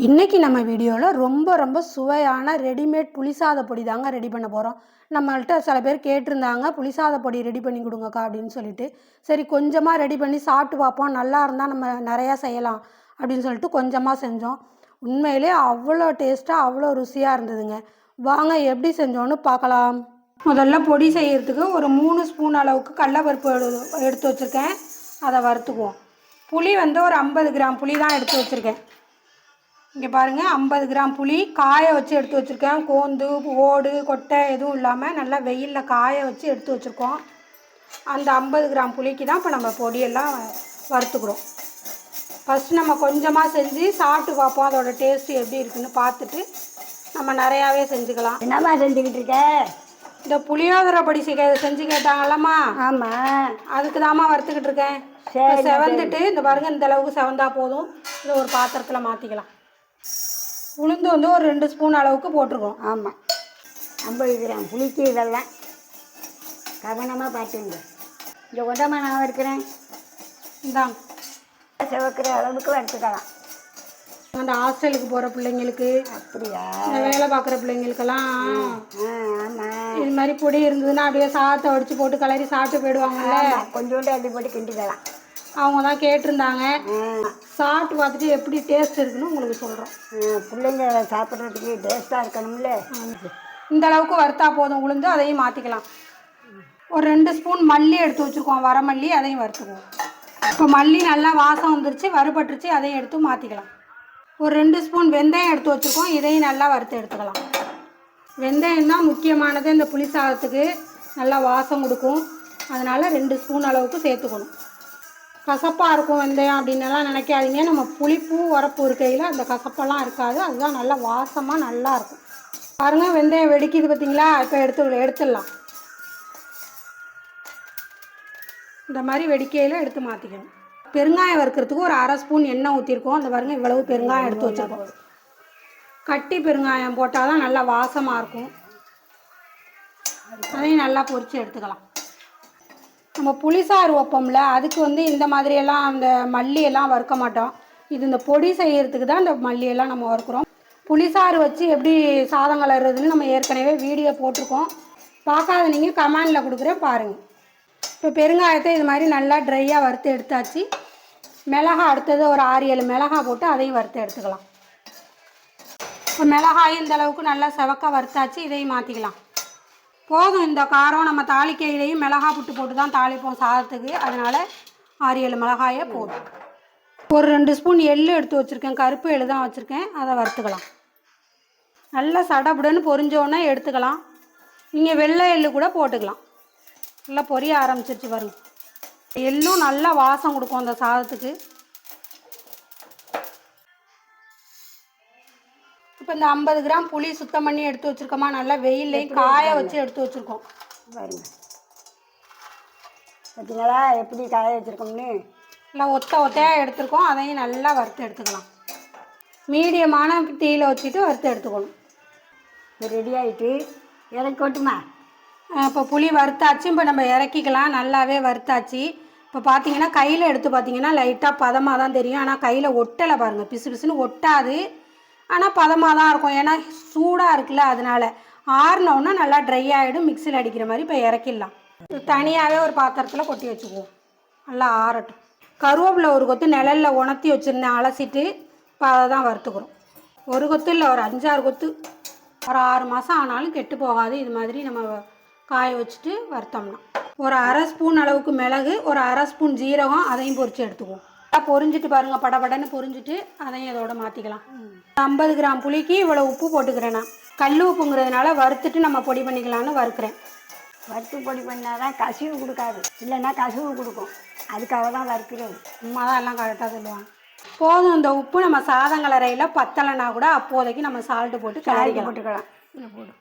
இன்றைக்கி நம்ம வீடியோவில் ரொம்ப ரொம்ப சுவையான ரெடிமேட் புளிசாத பொடி தாங்க ரெடி பண்ண போகிறோம் நம்மள்கிட்ட சில பேர் கேட்டிருந்தாங்க புளிசாத பொடி ரெடி பண்ணி கொடுங்கக்கா அப்படின்னு சொல்லிட்டு. சரி கொஞ்சமாக ரெடி பண்ணி சாப்பிட்டு பார்ப்போம். நல்லா இருந்தால் நம்ம நிறையா செய்யலாம் அப்படின்னு சொல்லிட்டு கொஞ்சமாக செஞ்சோம். உண்மையிலே அவ்வளோ டேஸ்ட்டாக அவ்வளோ ருசியாக இருந்ததுங்க. வாங்க எப்படி செஞ்சோன்னு பார்க்கலாம். முதல்ல பொடி செய்கிறதுக்கு ஒரு மூணு ஸ்பூன் அளவுக்கு கடலப்பருப்பு எடு- எடுத்து வச்சுருக்கேன். அதை வறுத்துக்குவோம். புளி வந்து ஒரு ஐம்பது கிராம் புளி தான் எடுத்து வச்சுருக்கேன். இங்கே பாருங்கள் ஐம்பது கிராம் புளி காய வச்சு எடுத்து வச்சுருக்கேன். கோந்து ஓடு கொட்டை எதுவும் இல்லாமல் நல்லா வெயிலில் காய வச்சு எடுத்து வச்சுருக்கோம். அந்த ஐம்பது கிராம் புளிக்கு தான் இப்போ நம்ம பொடியெல்லாம் வறுத்துக்கிறோம். ஃபஸ்ட்டு நம்ம கொஞ்சமாக செஞ்சு சாப்பிட்டு பார்ப்போம் அதோட டேஸ்ட்டு எப்படி இருக்குன்னு பார்த்துட்டு நம்ம நிறையாவே செஞ்சுக்கலாம். என்னம்மா செஞ்சுக்கிட்டு இருக்க? இந்த புளியோதரை பொடி செ- செஞ்சு கேட்டாங்கல்லம்மா. ஆமாம் அதுக்கு தாம்மா வறுத்துக்கிட்டு இருக்கேன். செவந்துட்டு இந்த பாருங்க இந்த அளவுக்கு செவந்தா போதும். இதை ஒரு பாத்திரத்தில் மாற்றிக்கலாம் உளுந்து வந்து ஒரு ரெண்டு ஸ்பூன் அளவுக்கு போட்டிருக்கோம். ஆமாம் ஐம்பது கிராம் புளிக்கு இதெல்லாம். கவனமாக பார்த்துங்க. இங்கே கொண்டமா நான் இருக்கிறேன் இந்தாங்க. சிவக்கிற அளவுக்கு வறுத்துக்கலாம். அந்த ஹாஸ்டலுக்கு போகிற பிள்ளைங்களுக்கு அப்படியா? இந்த வேலை பார்க்குற பிள்ளைங்களுக்கெல்லாம் ஆமாம் இது மாதிரி பொடி இருந்ததுன்னா அப்படியே சாதத்தை வடிச்சு போட்டு கிளறி சாப்பிட்டு போயிடுவாங்கல்ல. கொஞ்சோண்டு அள்ளி போட்டு கிண்டிக்கலாம். அவங்க தான் கேட்டிருந்தாங்க சாப்பிட்டு பார்த்துட்டு எப்படி டேஸ்ட் இருக்குன்னு உங்களுக்கு சொல்கிறோம் பிள்ளைங்க சாப்பிட்றதுக்கு டேஸ்ட்டாக இருக்கணும்ல. இந்த அளவுக்கு வறுத்தா போதும் உளுந்து அதையும் மாற்றிக்கலாம் ஒரு ரெண்டு ஸ்பூன் மல்லி எடுத்து வச்சுருக்கோம் வரமல்லி அதையும் வறுத்துக்குவோம். இப்போ மல்லி நல்லா வாசம் வந்துருச்சு வறுபட்டுருச்சு அதையும் எடுத்து மாற்றிக்கலாம் ஒரு ரெண்டு ஸ்பூன் வெந்தயம் எடுத்து வச்சுருக்கோம் இதையும் நல்லா வறுத்து எடுத்துக்கலாம். வெந்தயம் தான் முக்கியமானது இந்த புளி சாதத்துக்கு நல்லா வாசம் கொடுக்கும். அதனால் ரெண்டு ஸ்பூன் அளவுக்கு சேர்த்துக்கணும். கசப்பாக இருக்கும் வெந்தயம் அப்படின்னுலாம் நினைக்காதீங்க. நம்ம புளிப்பு உரப்பு இருக்கையில் அந்த கசப்பெல்லாம் இருக்காது. அதுதான் நல்லா வாசமாக நல்லாயிருக்கும் பாருங்கள் வெந்தயம் வெடிக்குது பார்த்தீங்களா இப்போ எடுத்து எடுத்துடலாம். இந்த மாதிரி வெடிக்கையில் எடுத்து மாற்றிக்கணும் பெருங்காயம் வறுக்கிறதுக்கு ஒரு அரை ஸ்பூன் எண்ணெய் ஊற்றிருக்கோம் அந்த பாருங்க இவ்வளவு பெருங்காயம் எடுத்து வச்சுருக்கோம். கட்டி பெருங்காயம் போட்டால் தான் நல்லா வாசமாக இருக்கும். அதையும் நல்லா பொரித்து எடுத்துக்கலாம். நம்ம புளிசாறு வைப்போம்ல அதுக்கு வந்து இந்த மாதிரியெல்லாம் அந்த மல்லியெல்லாம் வறுக்க மாட்டோம். இது இந்த பொடி செய்கிறதுக்கு தான் இந்த மல்லியெல்லாம் நம்ம வறுக்கிறோம். புளிசாறு வச்சு எப்படி சாதம் கலர்றதுன்னு நம்ம ஏற்கனவே வீடியோ போட்டிருக்கோம். பார்க்காத நீங்கள் கமெண்டில் கொடுக்குறேன் பாருங்கள் இப்போ பெருங்காயத்தை இது மாதிரி நல்லா ட்ரையாக வறுத்து எடுத்தாச்சு. மிளகா அடுத்தது ஒரு ஆறு ஏழு மிளகா போட்டு அதையும் வறுத்து எடுத்துக்கலாம். இப்போ மிளகாயும் இந்த அளவுக்கு நல்லா செவக்க வறுத்தாச்சு இதையும் மாற்றிக்கலாம் போதும் இந்த காரம். நம்ம தாளிக்கையிலையும் மிளகா புட்டு போட்டு தான் தாளிப்போம் சாதத்துக்கு. அதனால் ஆறு ஏழு மிளகாயை போதும். ஒரு ரெண்டு ஸ்பூன் எள்ளு எடுத்து வச்சுருக்கேன். கருப்பு எள்ளு தான் வச்சுருக்கேன். அதை வறுத்துக்கலாம். நல்லா சடபுடன்னு பொரிஞ்சோன்னே எடுத்துக்கலாம். நீங்கள் வெள்ளை எள்ளு கூட போட்டுக்கலாம். நல்லா பொரிய ஆரம்பிச்சிருச்சு வரும் எள்ளும் நல்லா வாசம் கொடுக்கும் அந்த சாதத்துக்கு. இந்த ஐம்பது கிராம் புளி சுத்தம் பண்ணி எடுத்து வச்சுருக்கோமா நல்லா வெயில்லையும் காய வச்சு எடுத்து வச்சுருக்கோம். பாருங்க. பார்த்தீங்களா எப்படி காய வச்சுருக்கோம்னு? நல்லா ஒத்த ஒத்தையாக எடுத்துருக்கோம். அதையும் நல்லா வறுத்து எடுத்துக்கலாம். மீடியமான தீயில வச்சுட்டு வறுத்து எடுத்துக்கணும். ரெடி ஆகிட்டு இறக்கி கொட்டுமா? இப்போ புளி வறுத்தாச்சு. இப்போ நம்ம இறக்கிக்கலாம். நல்லாவே வறுத்தாச்சு. இப்போ பார்த்தீங்கன்னா கையில் எடுத்து பார்த்தீங்கன்னா லைட்டாக பதமாக தான் தெரியும். ஆனால் கையில் ஒட்டலை பாருங்கள் பிசு பிசுன்னு ஒட்டாது. ஆனால் பதமாக தான் இருக்கும். ஏன்னா சூடாக இருக்குல்ல அதனால. ஆறினோன்னா நல்லா ட்ரை ஆகிடும் மிக்சியில் அடிக்கிற மாதிரி இப்போ இறக்கிடலாம். தனியாகவே ஒரு பாத்திரத்தில் கொட்டி வச்சுக்குவோம். நல்லா ஆறட்டும். கருவேப்பிலை ஒரு கொத்து நிழலில் உணர்த்தி வச்சுருந்தேன். அலசிட்டு இப்போ அதை தான் வறுத்துக்கிறோம். ஒரு கொத்து இல்லை ஒரு அஞ்சாறு கொத்து. ஒரு ஆறு மாதம் ஆனாலும் கெட்டு போகாது. இது மாதிரி நம்ம காய வச்சுட்டு வறுத்தோம்னா. ஒரு அரை ஸ்பூன் அளவுக்கு மிளகு ஒரு அரை ஸ்பூன் ஜீரகம் அதையும் பொரிச்சு எடுத்துக்குவோம். பொரிஞ்சிட்டு பாருங்கள் படபடன்னு பொரிஞ்சிட்டு அதையும் இதோட மாற்றிக்கலாம் ஐம்பது கிராம் புளிக்கு இவ்வளோ உப்பு போட்டுக்கிறேன் நான். கல் உப்புங்கிறதுனால வறுத்துட்டு நம்ம பொடி பண்ணிக்கலாம்னு வறுக்கிறேன். வறுத்து பொடி பண்ணால் தான் கசிவு கொடுக்காது. இல்லைன்னா கசிவு கொடுக்கும். அதுக்காக தான் வறுக்கிறது. அம்மா தான் எல்லாம் கரெக்டாக சொல்லுவாங்க. போதும் இந்த உப்பு நம்ம சாதம் கலரையில் பத்தலைனா கூட அப்போதைக்கு நம்ம சால்ட்டு போட்டு கிளறிக்கலாம் போட்டுக்கலாம். இல்லை போடும்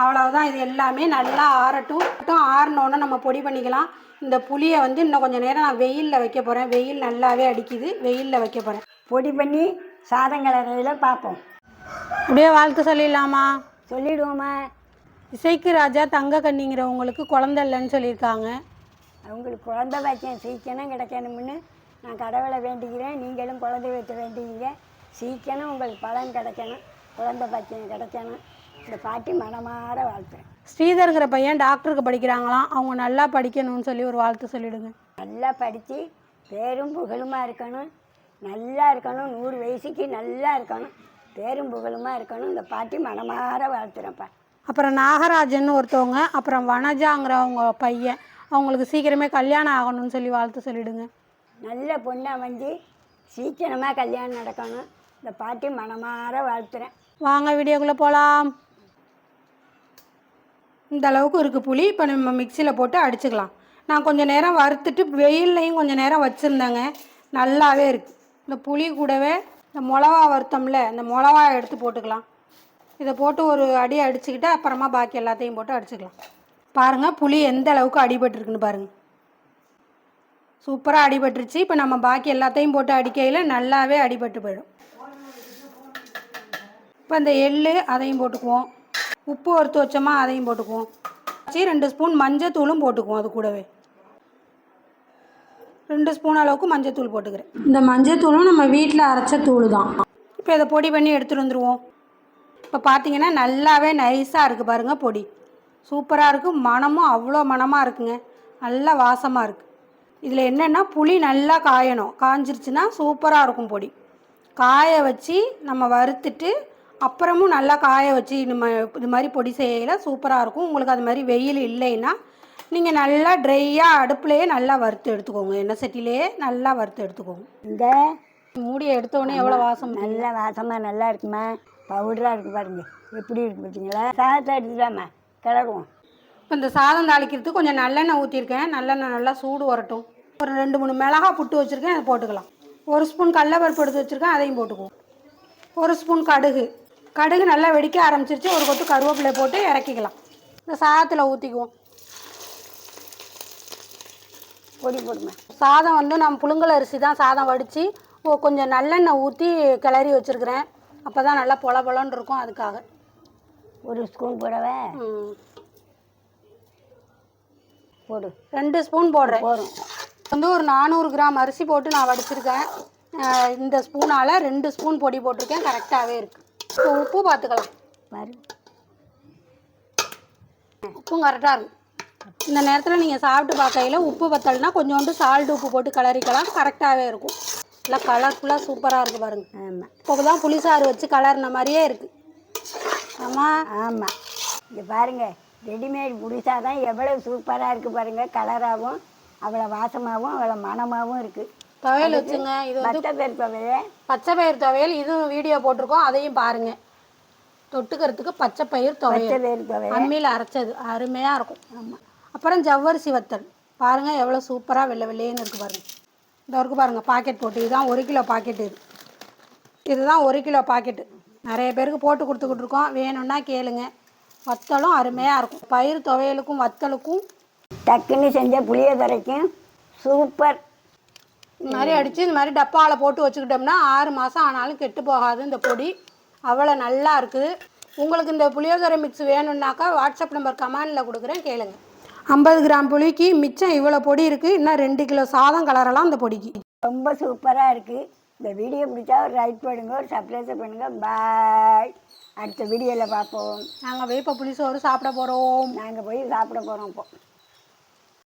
அவ்வளவுதான். இது எல்லாமே நல்லா ஆறட்டும். ஆறினோன்னு நம்ம பொடி பண்ணிக்கலாம். இந்த புளியை வந்து இன்னும் கொஞ்சம் நேரம் நான் வெயிலில் வைக்க போகிறேன் வெயில் நல்லாவே அடிக்குது. வெயிலில் வைக்க போகிறேன் பொடி பண்ணி சாதம் கலரையில் பார்ப்போம். அப்படியே வாழ்த்து சொல்லிடலாமா? சொல்லிடுவோமா? இசைக்கு ராஜா தங்க கண்ணிங்கிறவங்களுக்கு குழந்தை இல்லைன்னு சொல்லியிருக்காங்க. அவங்களுக்கு குழந்த பாக்கியம் சீக்கிரம் கிடைக்கணும்னு நான் கடவுளை வேண்டிக்கிறேன் நீங்களும் குழந்தை வைத்து வேண்டிக்கிங்க சீக்கிரம் உங்களுக்கு பலன் கிடைக்கணும். குழந்தை பாக்கியம் கிடைக்கணும். இந்த பாட்டி மனமாற வாழ்த்துறேன். ஸ்ரீதர்ங்கிற பையன் டாக்டருக்கு படிக்கிறாங்களாம். அவங்க நல்லா படிக்கணும்னு சொல்லி ஒரு வாழ்த்து சொல்லிடுங்க. நல்லா படித்து பேரும் புகழுமா இருக்கணும். நல்லா இருக்கணும். நூறு வயசுக்கு நல்லா இருக்கணும். பேரும் புகழுமா இருக்கணும். இந்த பாட்டி மனமாற வாழ்த்துறேன்ப்பா. அப்புறம் நாகராஜன் ஒருத்தவங்க அப்புறம் வனஜாங்கிறவங்க பையன் அவங்களுக்கு சீக்கிரமே கல்யாணம் ஆகணும்னு சொல்லி வாழ்த்து சொல்லிடுங்க. நல்ல பொண்ணு அமைஞ்சு சீக்கிரமாக கல்யாணம் நடக்கணும். இந்த பாட்டி மனமாற வாழ்த்துறேன். வாங்க வீடியோக்குள்ளே போகலாம் இந்த அளவுக்கு இருக்குது புளி. இப்போ நம்ம மிக்சியில் போட்டு அடிச்சுக்கலாம். நான் கொஞ்சம் நேரம் வறுத்துட்டு வெயில்லையும் கொஞ்சம் நேரம் வச்சுருந்தேங்க. நல்லாவே இருக்குது இந்த புளி கூடவே இந்த மிளவா வறுத்தோம்ல இந்த மிளவா எடுத்து போட்டுக்கலாம். இதை போட்டு ஒரு அடி அடிச்சுக்கிட்டு அப்புறமா பாக்கி எல்லாத்தையும் போட்டு அடிச்சுக்கலாம். பாருங்கள் புளி எந்த அளவுக்கு அடிபட்டுருக்குன்னு பாருங்கள் சூப்பராக அடிபட்டுருச்சு. இப்போ நம்ம பாக்கி எல்லாத்தையும் போட்டு அடிக்கையில் நல்லாவே அடிபட்டு போயிடும். இப்போ இந்த எள் அதையும் போட்டுக்குவோம். உப்பு வறுத்து வச்சோமா அதையும் போட்டுக்குவோம். வச்சு ரெண்டு ஸ்பூன் மஞ்சத்தூளும் போட்டுக்குவோம் அது கூடவே. ரெண்டு ஸ்பூன் அளவுக்கு மஞ்சத்தூள் போட்டுக்கிறேன். இந்த மஞ்சத்தூளும் நம்ம வீட்டில் அரைச்ச தூள் தான் இப்போ இதை பொடி பண்ணி எடுத்துகிட்டு வந்துடுவோம் இப்போ பார்த்தீங்கன்னா நல்லாவே நைஸாக இருக்குது பாருங்கள் பொடி. சூப்பராக இருக்குது மணமும் அவ்வளோ மணமாக இருக்குங்க. நல்லா வாசமாக இருக்குது இதில் என்னென்னா புளி நல்லா காயணும். காஞ்சிருச்சுன்னா சூப்பராக இருக்கும் பொடி. காய வச்சு நம்ம வறுத்துட்டு அப்புறமும் நல்லா காய வச்சு நம்ம இது மாதிரி பொடி செய்யல சூப்பராக இருக்கும். உங்களுக்கு அது மாதிரி வெயில் இல்லைன்னா நீங்கள் நல்லா ட்ரையாக அடுப்புலையே நல்லா வறுத்து எடுத்துக்கோங்க. எண்ணெய் சட்டிலேயே நல்லா வறுத்து எடுத்துக்கோங்க. இந்த மூடியை எடுத்தோடனே எவ்வளோ வாசம்? நல்ல வாசமாக நல்லா இருக்குமா? பவுடராக இருக்குது பாருங்க. எப்படி இருக்கு பார்த்தீங்களா சாதத்தை எடுத்துட்டாமா கிளறுவோம். இப்போ இந்த சாதம் தாளிக்கிறதுக்கு கொஞ்சம் நல்லெண்ணெய் ஊற்றிருக்கேன் நல்லெண்ணெய் நல்லா சூடு வரட்டும். ஒரு ரெண்டு மூணு மிளகா புட்டு வச்சுருக்கேன் அதை போட்டுக்கலாம். ஒரு ஸ்பூன் கடலப்பருப்பு எடுத்து வச்சுருக்கேன் அதையும் போட்டுக்குவோம். ஒரு ஸ்பூன் கடுகு. கடுகு நல்லா வெடிக்க ஆரம்பிச்சிருச்சு. ஒரு கொத்து கருவேப்பிலை போட்டு இறக்கிக்கலாம். இந்த சாதத்தில் ஊற்றிக்குவோம் பொடி போடுமா சாதம் வந்து நான் புழுங்கல் அரிசி தான் சாதம் வடித்து ஓ கொஞ்சம் நல்லெண்ணெய் ஊற்றி கிளறி வச்சுருக்கிறேன். அப்போ தான் நல்லா பொல பொலன்னு இருக்கும் அதுக்காக. ஒரு ஸ்பூன் போடவே. போடு. ரெண்டு ஸ்பூன் போடுறேன். போதும். வந்து ஒரு நானூறு கிராம் அரிசி போட்டு நான் வடிச்சிருக்கேன். இந்த ஸ்பூனால் ரெண்டு ஸ்பூன் பொடி போட்டிருக்கேன். கரெக்டாகவே இருக்குது இப்போ உப்பு பார்த்துக்கலாம். பாரு. உப்பும் கரெக்டாக இருக்கும். இந்த நேரத்தில் நீங்கள் சாப்பிட்டு பார்க்கையில் உப்பு பத்தலைனா கொஞ்சோண்டு சால்ட் உப்பு போட்டு கிளறிக்கலாம் கரெக்டாகவே இருக்கும். நல்லா கலர்ஃபுல்லாக சூப்பராக இருக்குது பாருங்கள் ஆமாம் இப்போ தான் புளிசாறு வச்சு கலர்ன மாதிரியே இருக்குது ஆமாம் ஆமாம் இங்கே பாருங்க ரெடிமேட் புடிசா தான் எவ்வளோ சூப்பராக இருக்குது பாருங்க. கலராகவும் அவ்வளோ வாசமாகவும் அவ்வளோ மணமாகவும் இருக்குது துவையல் வச்சுங்க. இது வந்து மற்ற பேர் துவையே பச்சை பயிர் துவையல். இதுவும் வீடியோ போட்டிருக்கோம். அதையும் பாருங்கள் தொட்டுக்கிறதுக்கு பச்சை பயிர் துவையல். அம்மியில் அரைச்சது. அருமையாக இருக்கும். ஆமாம் அப்புறம் ஜவ்வரிசி வத்தல். பாருங்கள் எவ்வளோ சூப்பராக வெள்ளை வெள்ளையேன்னு இருக்குது பாருங்கள் இந்த இருக்கு பாருங்கள் பாக்கெட் போட்டு. இதுதான் ஒரு கிலோ பாக்கெட் இது. இதுதான் ஒரு கிலோ பாக்கெட்டு நிறைய பேருக்கு போட்டு கொடுத்துக்கிட்டு இருக்கோம். வேணும்னா கேளுங்க. வத்தலும் அருமையாக இருக்கும். பயிர் துவையலுக்கும் வத்தலுக்கும் டக்குன்னு செஞ்ச புளியோதரைக்கும் சூப்பர். இந்த மாதிரி அடித்து இந்த மாதிரி டப்பாவில் போட்டு வச்சுக்கிட்டோம்னா ஆறு மாதம் ஆனாலும் கெட்டு போகாது இந்த பொடி. அவ்வளோ நல்லா இருக்குது. உங்களுக்கு இந்த புளியோதரை மிக்ஸ் வேணும்னாக்கா வாட்ஸ்அப் நம்பர் கமெண்டில் கொடுக்குறேன் கேளுங்க. ஐம்பது கிராம் புளிக்கு மிச்சம் இவ்வளோ பொடி இருக்குது இன்னும் ரெண்டு கிலோ சாதம் கலரலாம் இந்த பொடிக்கு. ரொம்ப சூப்பராக இருக்குது இந்த வீடியோ பிடிச்சா ஒரு லைக் பண்ணுங்க ஒரு சப்ஸ்கிரைப் பண்ணுங்க. பாய் அடுத்த வீடியோவில் பார்ப்போம். நாங்கள் வேப்ப புளி சோறு சாப்பிட போகிறோம் நாங்கள் போய் சாப்பிட போகிறோம் இப்போ.